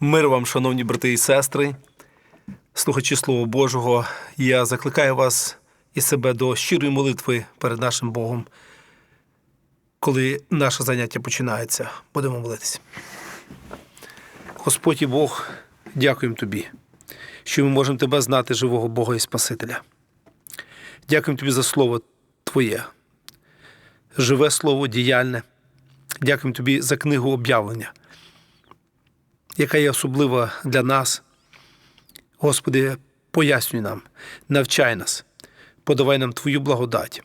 Мир вам, шановні брати і сестри, слухачі Слова Божого, я закликаю вас і себе до щирої молитви перед нашим Богом. Коли наше заняття починається, будемо молитися. Господь і Бог, дякуємо Тобі, що ми можемо Тебе знати, живого Бога і Спасителя. Дякуємо Тобі за Слово Твоє, живе Слово діяльне. Дякуємо Тобі за книгу об'явлення яка є особлива для нас. Господи, пояснюй нам, навчай нас, подавай нам Твою благодать.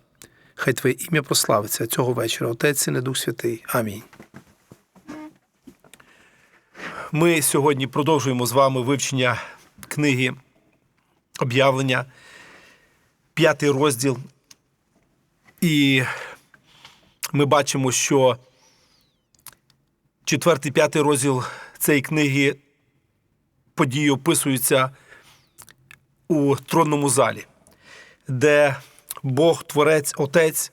Хай Твоє ім'я прославиться цього вечора, Отець і Дух Святий. Амінь. Ми сьогодні продовжуємо з вами вивчення книги об'явлення, п'ятий розділ. І ми бачимо, що четвертий п'ятий розділ цієї книги події описуються у тронному залі, де Бог, Творець, Отець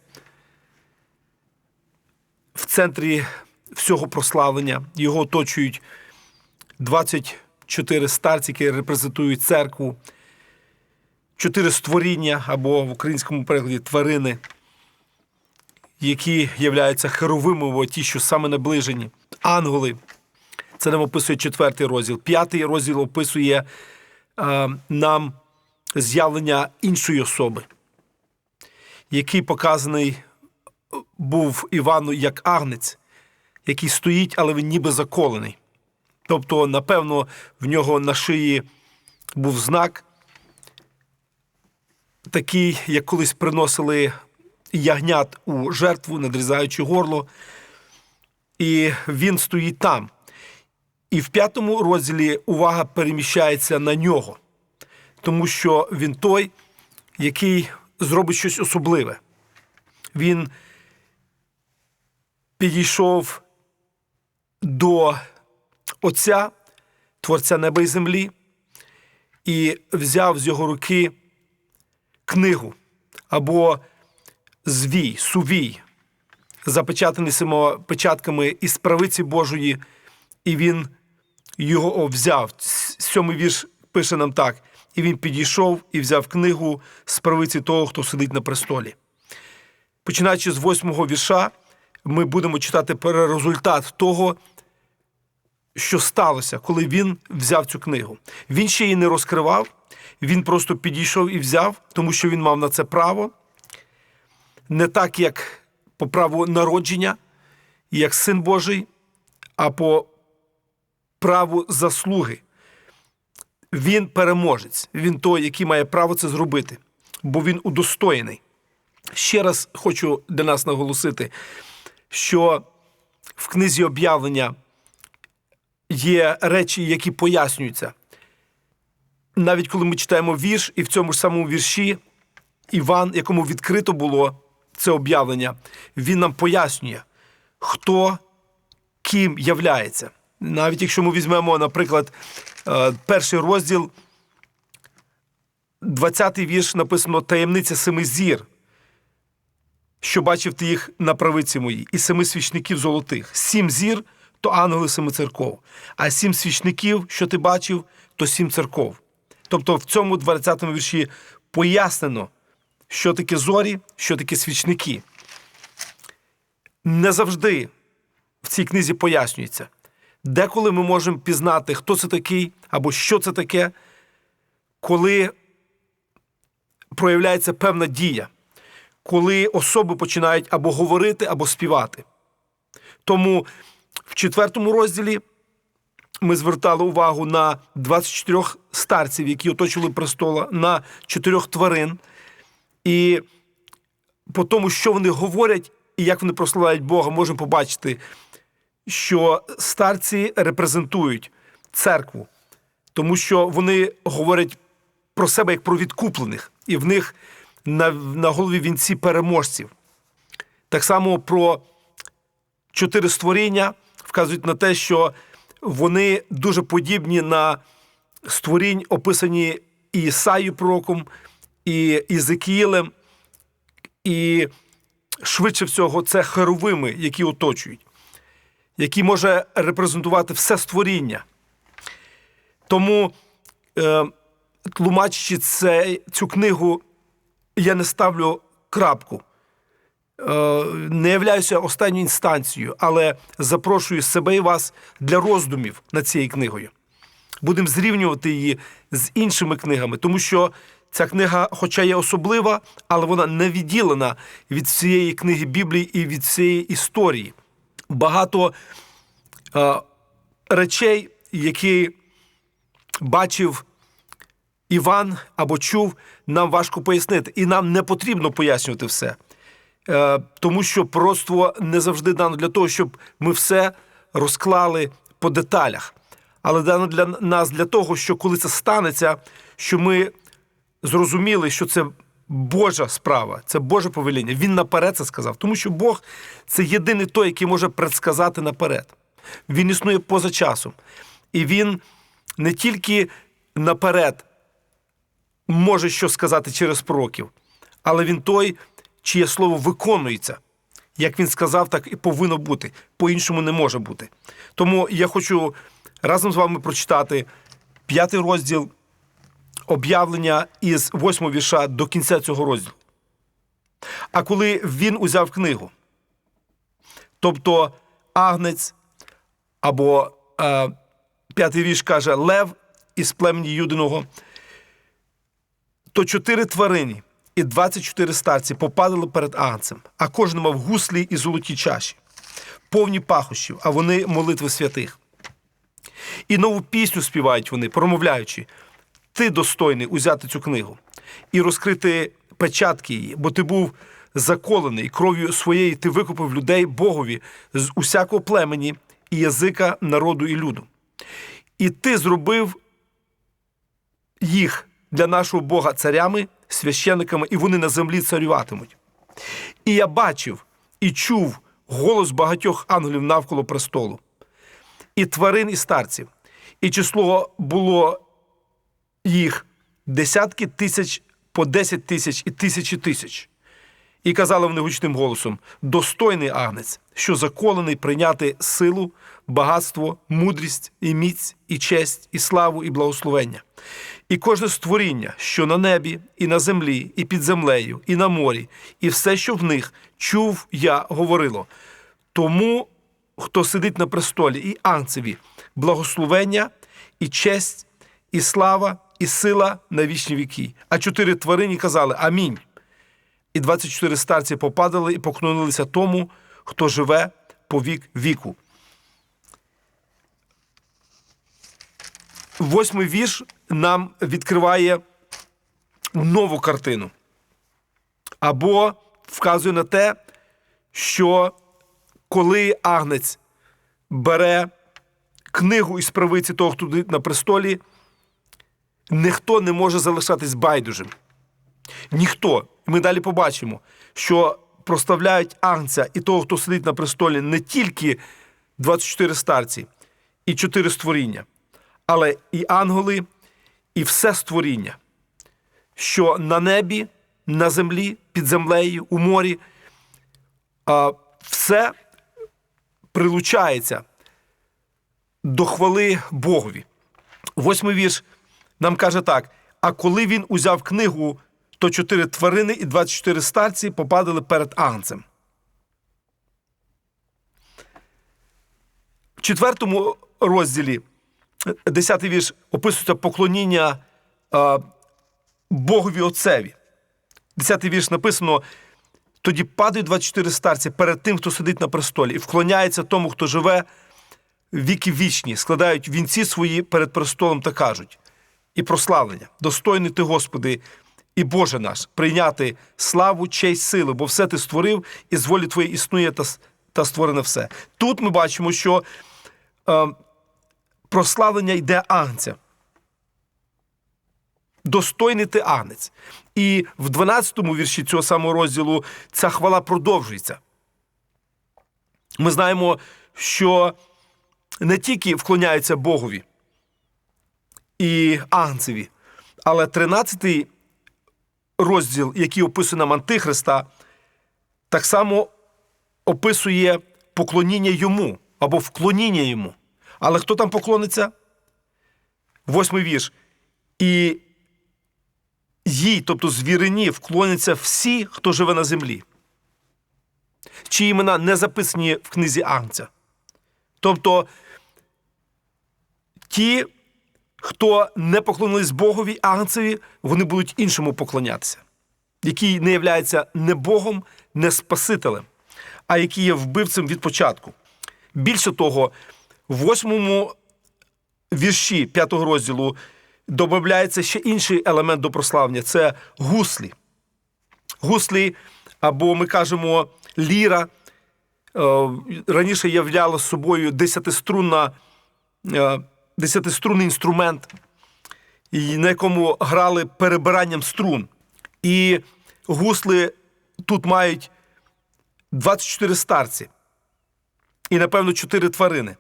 в центрі всього прославлення, його оточують 24 старці, які репрезентують церкву, чотири створіння або в українському перекладі тварини, які являються херовимово, ті, що саме наближені, ангели. Це нам описує четвертий розділ. П'ятий розділ описує е, нам з'явлення іншої особи, який показаний був Івану як агнець, який стоїть, але він ніби заколений. Тобто, напевно, в нього на шиї був знак, такий, як колись приносили ягнят у жертву, надрізаючи горло, і він стоїть там. І в п'ятому розділі увага переміщається на нього, тому що він той, який зробить щось особливе. Він підійшов до Отця, Творця неба і землі, і взяв з його руки книгу або звій, сувій, запечатаний печатками із правиці Божої, і він його взяв. Сьомий вірш пише нам так: і він підійшов і взяв книгу з правиці того, хто сидить на престолі. Починаючи з восьмого вірша, ми будемо читати результат того, що сталося, коли він взяв цю книгу. Він ще її не розкривав, він просто підійшов і взяв, тому що він мав на це право, не так, як по праву народження, як син Божий, а по праву заслуги. Він переможець, він той, який має право це зробити, бо він удостоєний. Ще раз хочу для нас наголосити, що в книзі об'явлення є речі, які пояснюються. Навіть коли ми читаємо вірш, і в цьому ж самому вірші Іван, якому відкрито було це об'явлення, він нам пояснює, хто ким являється. Навіть якщо ми візьмемо, наприклад, е, перший розділ, 20-й вірш написано Таємниця семи зір, що бачив ти їх на правиці моїй, і семи свічників золотих. Сім зір то ангели семи церков, а сім свічників, що ти бачив, то сім церков. Тобто в цьому 20-му вірші пояснено, що таке зорі, що таке свічники. Не завжди в цій книзі пояснюється. Деколи ми можемо пізнати, хто це такий або що це таке, коли проявляється певна дія, коли особи починають або говорити, або співати. Тому в четвертому розділі ми звертали увагу на 24 старців, які оточили престола, на чотирьох тварин, і по тому, що вони говорять і як вони прославляють Бога, можемо побачити що старці репрезентують церкву, тому що вони говорять про себе як про відкуплених, і в них на, на голові вінці переможців. Так само про чотири створіння вказують на те, що вони дуже подібні на створінь, описані і Ісаєю пророком, і Ізекіїлем, і швидше всього це херовими, які оточують який може репрезентувати все створіння. Тому, е, тлумачачи це, цю книгу, я не ставлю крапку. Е, не являюся останньою інстанцією, але запрошую себе і вас для роздумів над цією книгою. Будемо зрівнювати її з іншими книгами, тому що ця книга, хоча є особлива, але вона не відділена від всієї книги Біблії і від всієї історії. Багато е, речей, які бачив Іван або чув, нам важко пояснити. І нам не потрібно пояснювати все. Е, тому що пророцтво не завжди дано для того, щоб ми все розклали по деталях. Але дано для нас для того, що коли це станеться, що ми зрозуміли, що це Божа справа, це Боже повеління. Він наперед це сказав. Тому що Бог це єдиний той, який може предсказати наперед. Він існує поза часом. І він не тільки наперед може що сказати через пророків, але він той, чиє слово виконується. Як він сказав, так і повинно бути. По-іншому не може бути. Тому я хочу разом з вами прочитати п'ятий розділ об'явлення із восьмого вірша до кінця цього розділу. А коли він узяв книгу, тобто агнець або е, п'ятий вірш каже Лев із племені Юдиного, то чотири тварини і 24 старці попадали перед агнцем, а кожен мав гуслі і золоті чаші, повні пахощів, а вони молитви святих. І нову пісню співають вони, промовляючи: Ти достойний узяти цю книгу і розкрити печатки її, бо ти був заколений кров'ю своєї ти викупив людей Богові з усякого племені і язика, народу і люду. І ти зробив їх для нашого Бога царями, священниками, і вони на землі царюватимуть. І я бачив і чув голос багатьох ангелів навколо престолу, і тварин, і старців, і число було їх десятки тисяч по десять тисяч і тисячі тисяч. І казали вони гучним голосом: достойний агнець, що заколений прийняти силу, багатство, мудрість, і міць, і честь, і славу, і благословення. І кожне створіння, що на небі, і на землі, і під землею, і на морі, і все, що в них чув я, говорило. Тому, хто сидить на престолі, і анцеві, благословення, і честь, і слава, і сила на вічні віки. А чотири тварині казали Амінь. І 24 старці попадали і поклонилися тому, хто живе по вік віку. Восьмий вірш нам відкриває нову картину. Або вказує на те, що коли агнець бере книгу із правиці того, хто на престолі, ніхто не може залишатись байдужим. Ніхто. Ми далі побачимо, що проставляють агнця і того, хто сидить на престолі, не тільки 24 старці і 4 створіння, але і ангели, і все створіння, що на небі, на землі, під землею, у морі, все прилучається до хвали Богові. Восьмий вірш нам каже так: а коли він узяв книгу, то чотири тварини і 24 старці попадали перед агнцем. В четвертому розділі, десятий вірш, описується поклоніння а, Богові Отцеві. Десятий вірш написано: тоді падають 24 старці перед тим, хто сидить на престолі, і вклоняється тому, хто живе віки вічні, складають вінці свої перед престолом та кажуть. І прославлення, достойний ти, Господи, і Боже наш, прийняти славу, честь, силу, бо все ти створив, і з волі твоєї існує та, та створене все. Тут ми бачимо, що е, прославлення йде агнця. Достойний ти агнець. І в 12-му вірші цього самого розділу ця хвала продовжується. Ми знаємо, що не тільки вклоняються Богові і Агнцеві, але 13-й розділ, який описує нам Антихриста, так само описує поклоніння йому або вклоніння йому. Але хто там поклониться? Восьмий вірш. І їй, тобто звірині, вклоняться всі, хто живе на землі, чиї імена не записані в книзі Агнця. Тобто ті, хто не поклонились Богові Агнцеві, вони будуть іншому поклонятися, який не являється не Богом, не Спасителем, а який є вбивцем від початку. Більше того, в восьмому вірші п'ятого розділу додається ще інший елемент до прославлення це гуслі. Гуслі, або ми кажемо ліра, е, раніше являла собою десятиструнна, е, десятиструнний інструмент, на якому грали перебиранням струн. І гусли тут мають 24 старці. І, напевно, 4 тварини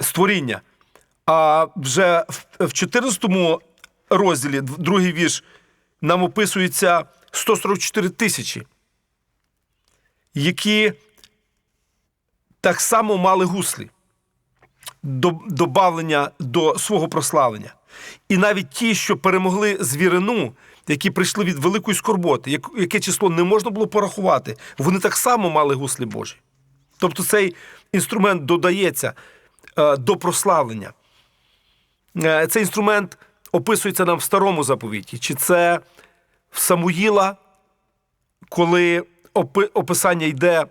створіння. А вже в- в 14 розділі, другий вірш, нам описується 144 тисячі, які так само мали гуслі добавлення до свого прославлення. І навіть ті, що перемогли звірину, які прийшли від великої скорботи, яке число не можна було порахувати, вони так само мали гуслі Божі. Тобто цей інструмент додається е, до прославлення. Е, Цей інструмент описується нам в старому заповіті. Чи це в Самуїла, коли описання йде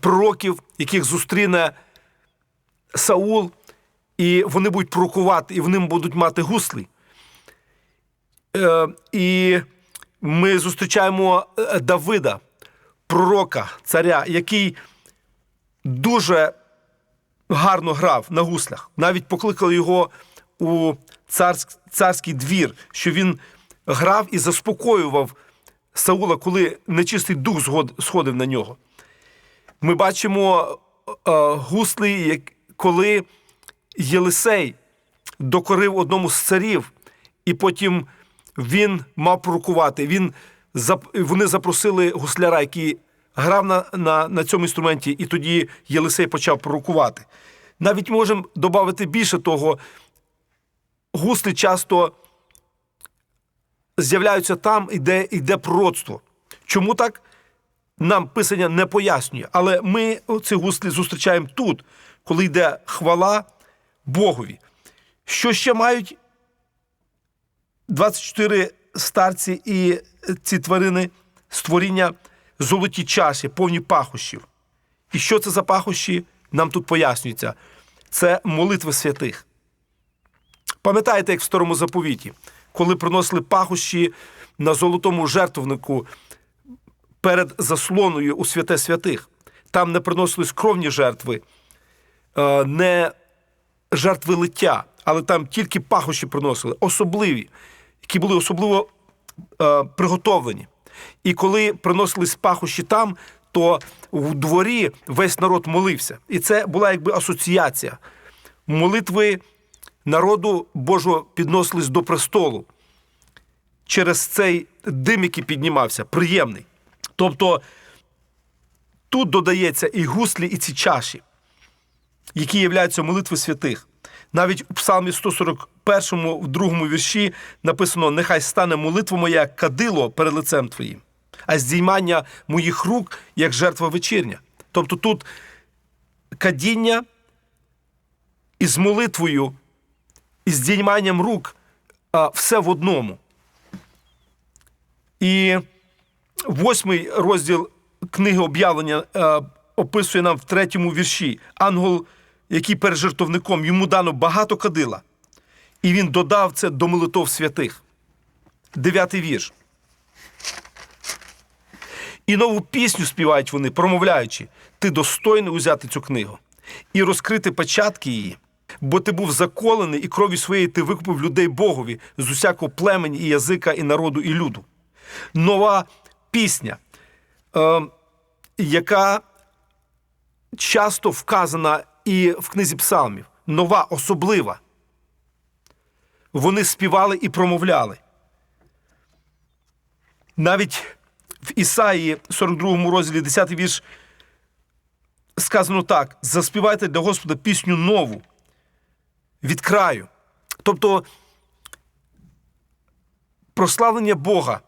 пророків, яких зустріне Саул, і вони будуть пророкувати, і вони будуть мати гуслі. Е, І ми зустрічаємо е, Давида, пророка, царя, який дуже гарно грав на гуслях. Навіть покликали його у царськ- царський двір, що він грав і заспокоював Саула, коли нечистий дух сходив на нього. Ми бачимо е, гусли, як, коли Єлисей докорив одному з царів, і потім він мав пророкувати. Він, вони запросили гусляра, який грав на, на, на цьому інструменті, і тоді Єлисей почав пророкувати. Навіть можемо додати більше того, гусли часто з'являються там, де йде пророцтво. Чому так? Нам писання не пояснює, але ми ці гуслі зустрічаємо тут, коли йде хвала Богові. Що ще мають 24 старці і ці тварини створіння золоті чаші, повні пахощів. І що це за пахощі? Нам тут пояснюється. Це молитви святих. Пам'ятаєте, як в старому заповіті, коли приносили пахощі на золотому жертвовнику перед заслоною у святе святих. Там не приносились кровні жертви, не жертви лиття, але там тільки пахощі приносили, особливі, які були особливо е, приготовлені. І коли приносились пахощі там, то в дворі весь народ молився. І це була якби асоціація. Молитви народу Божого підносились до престолу через цей дим, який піднімався, приємний. Тобто тут додається і гуслі, і ці чаші, які являються молитви святих. Навіть у Псалмі 141, в другому вірші написано: Нехай стане молитва моя кадило перед лицем твоїм, а здіймання моїх рук як жертва вечірня. Тобто тут кадіння із молитвою, і здійманням рук все в одному. І восьмий розділ книги об'явлення е, описує нам в третьому вірші ангел, який перед жертовником йому дано багато кадила, і він додав це до молитов святих. Дев'ятий вірш. І нову пісню співають вони, промовляючи: Ти достойний узяти цю книгу і розкрити початки її. Бо ти був заколений, і крові своєї ти викупив людей Богові з усякого племені, і язика, і народу, і люду. Нова пісня, е, яка часто вказана і в книзі псалмів, нова, особлива. Вони співали і промовляли. Навіть в Ісаї, 42 розділі, 10 вірш, сказано так: заспівайте для Господа пісню нову від краю, Тобто прославлення Бога,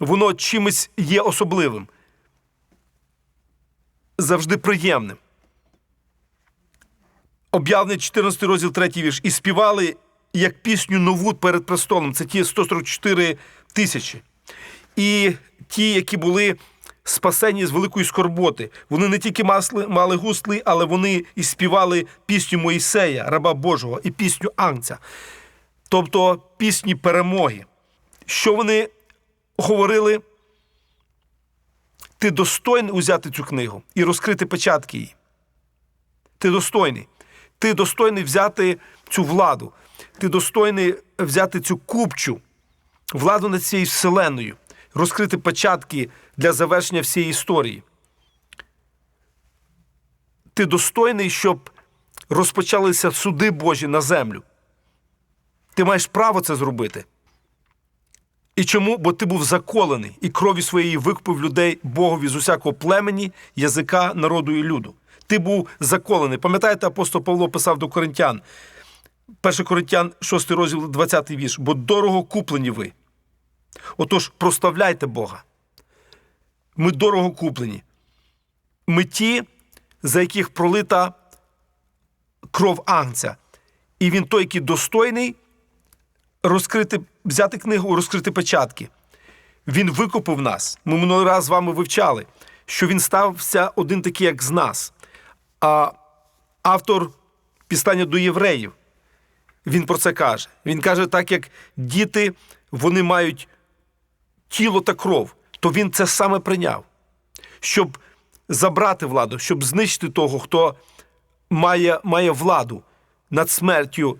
воно чимось є особливим, завжди приємним. Об'явлений 14 розділ 3 вірш. І співали як пісню нову перед престолом. Це ті 144 тисячі. І ті, які були спасені з великої скорботи. Вони не тільки масли, мали гусли, але вони і співали пісню Моїсея, раба Божого, і пісню Анця. Тобто пісні перемоги. Що вони говорили? Ти достойний узяти цю книгу і розкрити печатки її. Ти достойний. Ти достойний взяти цю владу. Ти достойний взяти цю купчу, владу над цією вселеною, розкрити початки для завершення всієї історії. Ти достойний, щоб розпочалися суди Божі на землю. Ти маєш право це зробити. І чому? Бо ти був заколений і крові своєї викупив людей Богові з усякого племені, язика, народу і люду. Ти був заколений. Пам'ятаєте, апостол Павло писав до коринтян, 1 Коринтян, 6 розділ, 20 вірш, бо дорого куплені ви. Отож, прославляйте Бога. Ми дорого куплені. Ми ті, за яких пролита кров Агнця. І він той, який достойний розкрити, взяти книгу, розкрити печатки. Він викупив нас. Ми минулий раз з вами вивчали, що він стався один такий, як з нас. А автор післання до євреїв, він про це каже. Він каже, так як діти вони мають тіло та кров, то він це саме прийняв, щоб забрати владу, щоб знищити того, хто має, має владу над смертю,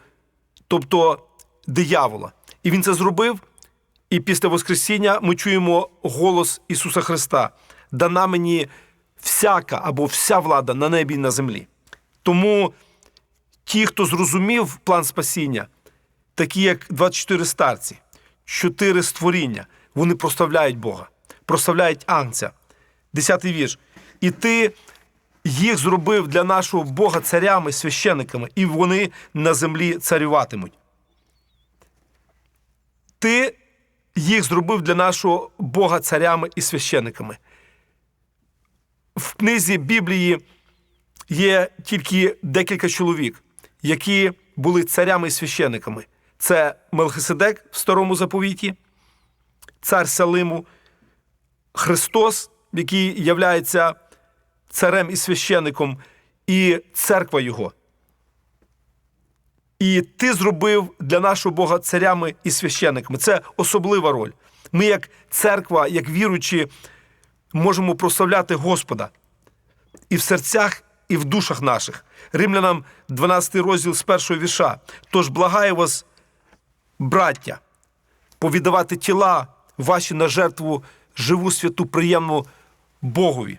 тобто диявола. І він це зробив. І після Воскресіння ми чуємо голос Ісуса Христа. Дана мені всяка або вся влада на небі і на землі. Тому ті, хто зрозумів план спасіння, такі як 24 старці, чотири створіння, вони прославляють Бога, прославляють Анця. Десятий вірш. І ти їх зробив для нашого Бога царями, священиками, і вони на землі царюватимуть. Ти їх зробив для нашого Бога царями і священиками. В книзі Біблії є тільки декілька чоловік, які були царями і священиками. Це Мелхиседек в старому заповіті, цар Салиму, Христос, який являється царем і священником, і церква Його. І ти зробив для нашого Бога царями і священниками. Це особлива роль. Ми, як церква, як віруючі, можемо прославляти Господа і в серцях, і в душах наших. Римлянам 12 розділ з першого віша. Тож благаю вас, браття, повідавати тіла ваші на жертву живу святу, приємну Богові.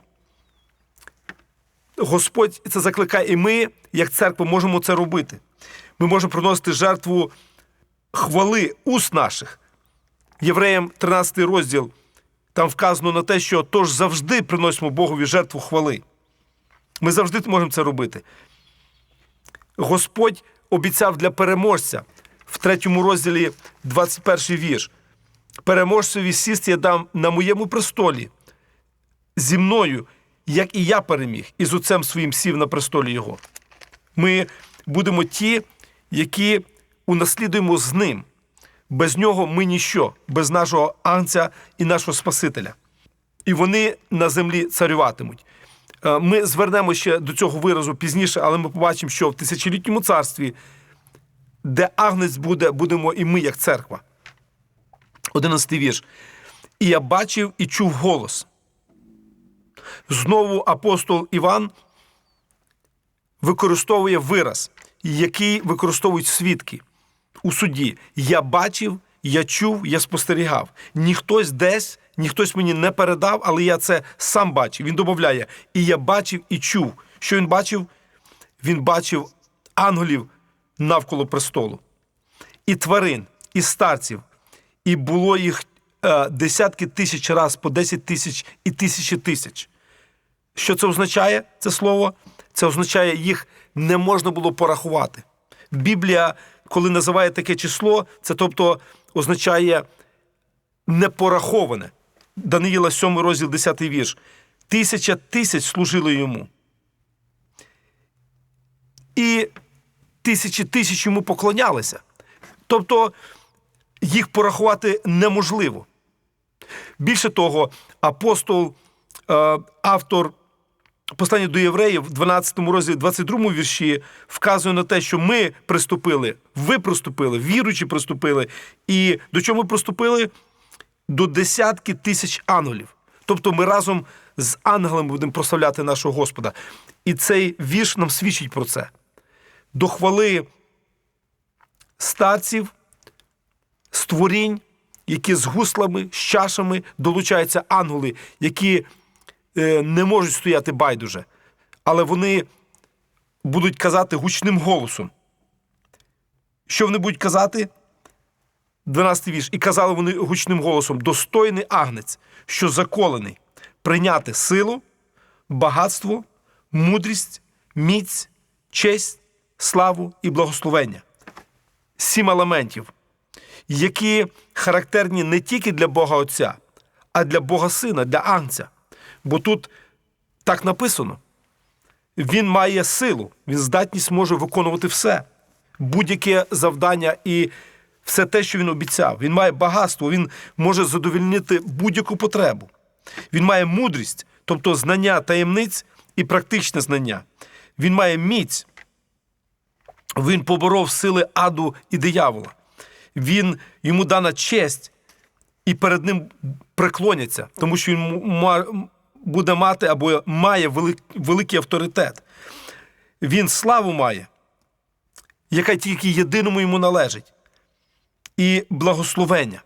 Господь це закликає, і ми, як церква, можемо це робити. Ми можемо приносити жертву хвали уст наших. Євреям 13 розділ. Там вказано на те, що тож завжди приносимо Богові жертву хвали. Ми завжди можемо це робити. Господь обіцяв для переможця в третьому розділі 21 вірш. Переможцеві сісти я дам на моєму престолі зі мною, як і я переміг, і з отцем своїм сів на престолі його. Ми будемо ті, які унаслідуємо з ним. Без нього ми ніщо, без нашого анця і нашого Спасителя. І вони на землі царюватимуть. Е, Ми звернемо ще до цього виразу пізніше, але ми побачимо, що в тисячолітньому царстві, де агнець буде, будемо і ми, як церква. Одинадцятий вірш. І я бачив і чув голос. Знову апостол Іван використовує вираз, який використовують свідки у суді. Я бачив, я чув, я спостерігав. Ніхтось десь, ніхтось мені не передав, але я це сам бачив. Він додає, і я бачив і чув. Що він бачив? Він бачив ангелів навколо престолу, і тварин, і старців, і було їх е, десятки тисяч раз по 10 тисяч і тисячі тисяч. Що це означає, це слово? Це означає, їх не можна було порахувати. Біблія коли називає таке число, це тобто означає непораховане. Даниїла 7 розділ 10 вірш. Тисяча тисяч служили йому. І тисячі тисяч йому поклонялися. Тобто їх порахувати неможливо. Більше того, апостол, е, автор послання до євреїв в 12 розділі 22 вірші вказує на те, що ми приступили, ви приступили, віруючі приступили. І до чого ми приступили? До десятки тисяч ангелів. Тобто ми разом з ангелами будемо прославляти нашого Господа. І цей вірш нам свідчить про це. До хвали старців, створінь, які з гуслами, з чашами долучаються ангели, які не можуть стояти байдуже, але вони будуть казати гучним голосом. Що вони будуть казати? 12 вірш. І казали вони гучним голосом: достойний агнець, що заколений, прийняти силу, багатство, мудрість, міць, честь, славу і благословення. Сім елементів, які характерні не тільки для Бога Отця, а для Бога Сина, для Агнця. Бо тут так написано: він має силу, він здатність може виконувати все, будь-яке завдання і все те, що він обіцяв. Він має багатство, він може задовільнити будь-яку потребу. Він має мудрість, тобто знання таємниць і практичне знання. Він має міць. Він поборов сили аду і диявола. Він, Йому дана честь, і перед ним преклоняться, тому що він буде мати або має великий авторитет. Він славу має, яка тільки єдиному йому належить. І благословення.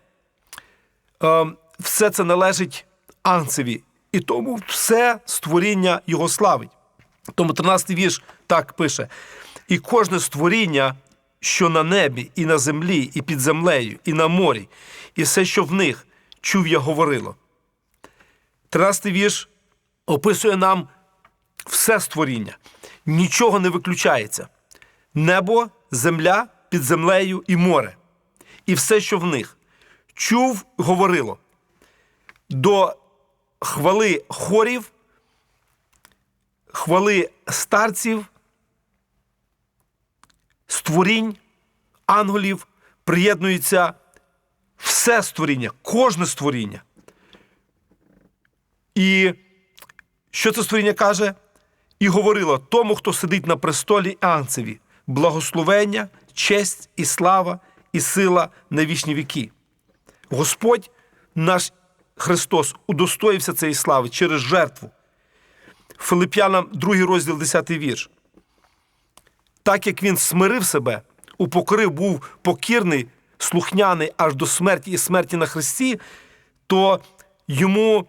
Е, Все це належить Анцеві, і тому все створіння його славить. Тому 13 вірш так пише: і кожне створіння, що на небі, і на землі, і під землею, і на морі, і все, що в них, чув я говорило. 13 вірш описує нам все створіння, нічого не виключається. Небо, земля під землею і море, і все, що в них. Чув, говорило. До хвали хорів, хвали старців, створінь, ангелів приєднується все створіння, кожне створіння. І що це створіння каже? І говорило тому, хто сидить на престолі Анцеві, благословення, честь і слава, і сила на вічні віки. Господь наш Христос удостоївся цієї слави через жертву. Филип'янам 2 розділ 10 вірш. Так як він смирив себе, упокорив, був покірний, слухняний аж до смерті і смерті на Христі, то йому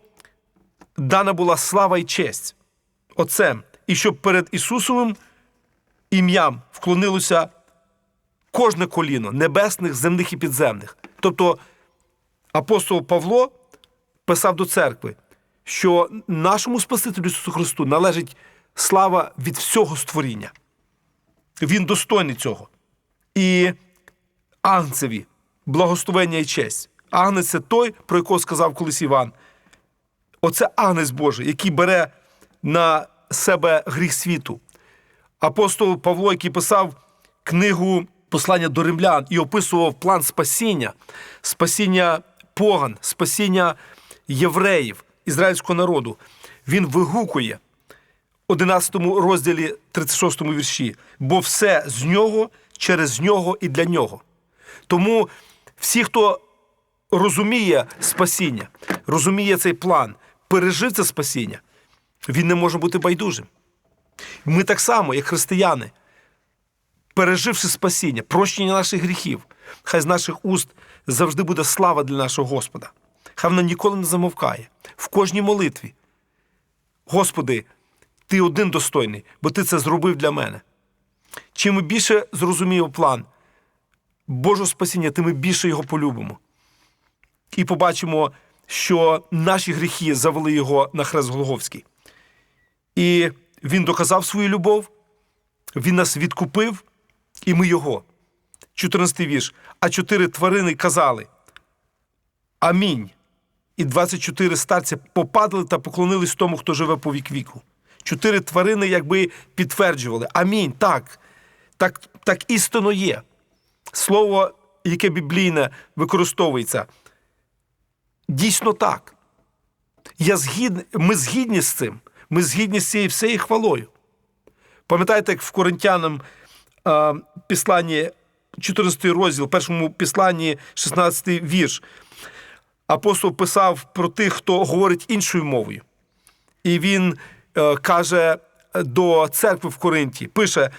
дана була слава і честь Отцем. І щоб перед Ісусовим ім'ям вклонилося кожне коліно небесних, земних і підземних. Тобто апостол Павло писав до церкви, що нашому Спасителю Ісусу Христу належить слава від всього створіння. Він достойний цього. І Агнцеві благословення і честь. Агнець це той, про якого сказав колись Іван. Оце Агнець Божий, який бере на себе гріх світу. Апостол Павло, який писав книгу послання до римлян і описував план спасіння, спасіння поган, спасіння євреїв, ізраїльського народу, він вигукує 11 розділі 36 вірші, бо все з нього, через нього і для нього. Тому всі, хто розуміє спасіння, розуміє цей план, пережив це спасіння, він не може бути байдужим. Ми так само, як християни, переживши спасіння, прощення наших гріхів, хай з наших уст завжди буде слава для нашого Господа. Хай вона ніколи не замовкає в кожній молитві. Господи, Ти один достойний, бо Ти це зробив для мене. Чим більше зрозуміємо план Божого спасіння, тим ми більше його полюбимо. І побачимо, що наші гріхи завели його на хрест Голговський. І він доказав свою любов, він нас відкупив, і ми його. 14 вірш. А чотири тварини казали Амінь. І 24 старці попадали та поклонились тому, хто живе по вік віку. Чотири тварини якби підтверджували: Амінь. Так, так, так істинно є. Слово, яке біблійне використовується, дійсно так. Я згідний, ми згідні з цим. Ми згідні з цією всією хвалою. Пам'ятаєте, як в Коринтянам е, післанні 14 розділ, першому післанні 16 вірш, апостол писав про тих, хто говорить іншою мовою. І він е, каже до церкви в Коринті, пише,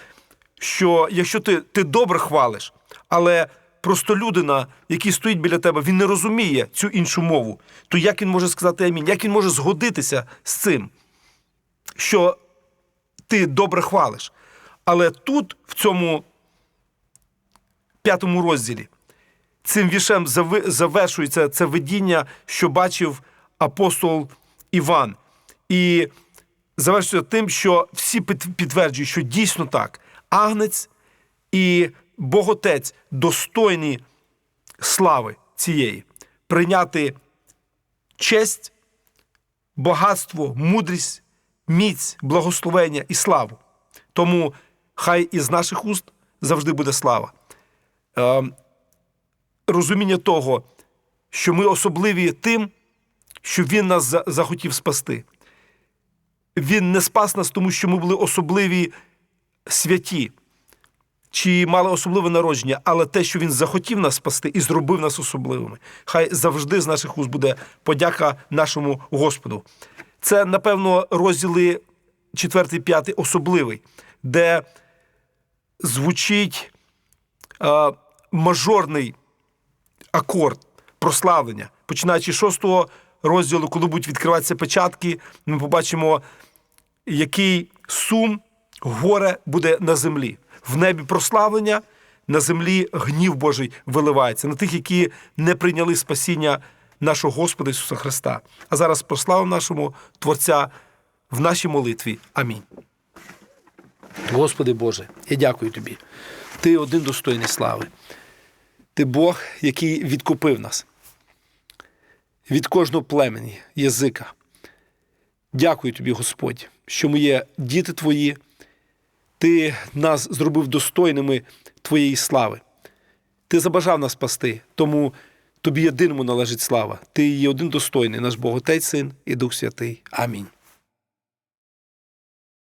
що якщо ти, ти добре хвалиш, але просто людина, який стоїть біля тебе, він не розуміє цю іншу мову, то як він може сказати амінь? Як він може згодитися з цим, що ти добре хвалиш? Але тут, в цьому п'ятому розділі, цим вішем завершується це видіння, що бачив апостол Іван. І завершується тим, що всі підтверджують, що дійсно так. Агнець і Боготець достойні слави цієї, прийняти честь, багатство, мудрість, міць, благословення і славу. Тому хай із наших уст завжди буде слава. Е, розуміння того, що ми особливі тим, що Він нас захотів спасти. Він не спас нас, тому що ми були особливі святі чи мали особливе народження, але те, що він захотів нас спасти і зробив нас особливими. Хай завжди з наших уст буде подяка нашому Господу. Це, напевно, розділи 4, 5 особливий, де звучить е, мажорний акорд прославлення. Починаючи з шостого розділу, коли будуть відкриватися печатки, ми побачимо, який сум, горе буде на землі. В небі прославлення, на землі гнів Божий виливається на тих, які не прийняли спасіння нашого Господа Ісуса Христа. А зараз прославимо нашому Творця в нашій молитві. Амінь. Господи Боже, я дякую Тобі. Ти один достойний слави. Ти Бог, який відкупив нас від кожного племені, язика. Дякую тобі, Господь, що ми є діти Твої. Ти нас зробив достойними Твоєї слави. Ти забажав нас спасти, тому тобі єдиному належить слава. Ти є один достойний, наш Бог Отець, Син і Дух Святий. Амінь.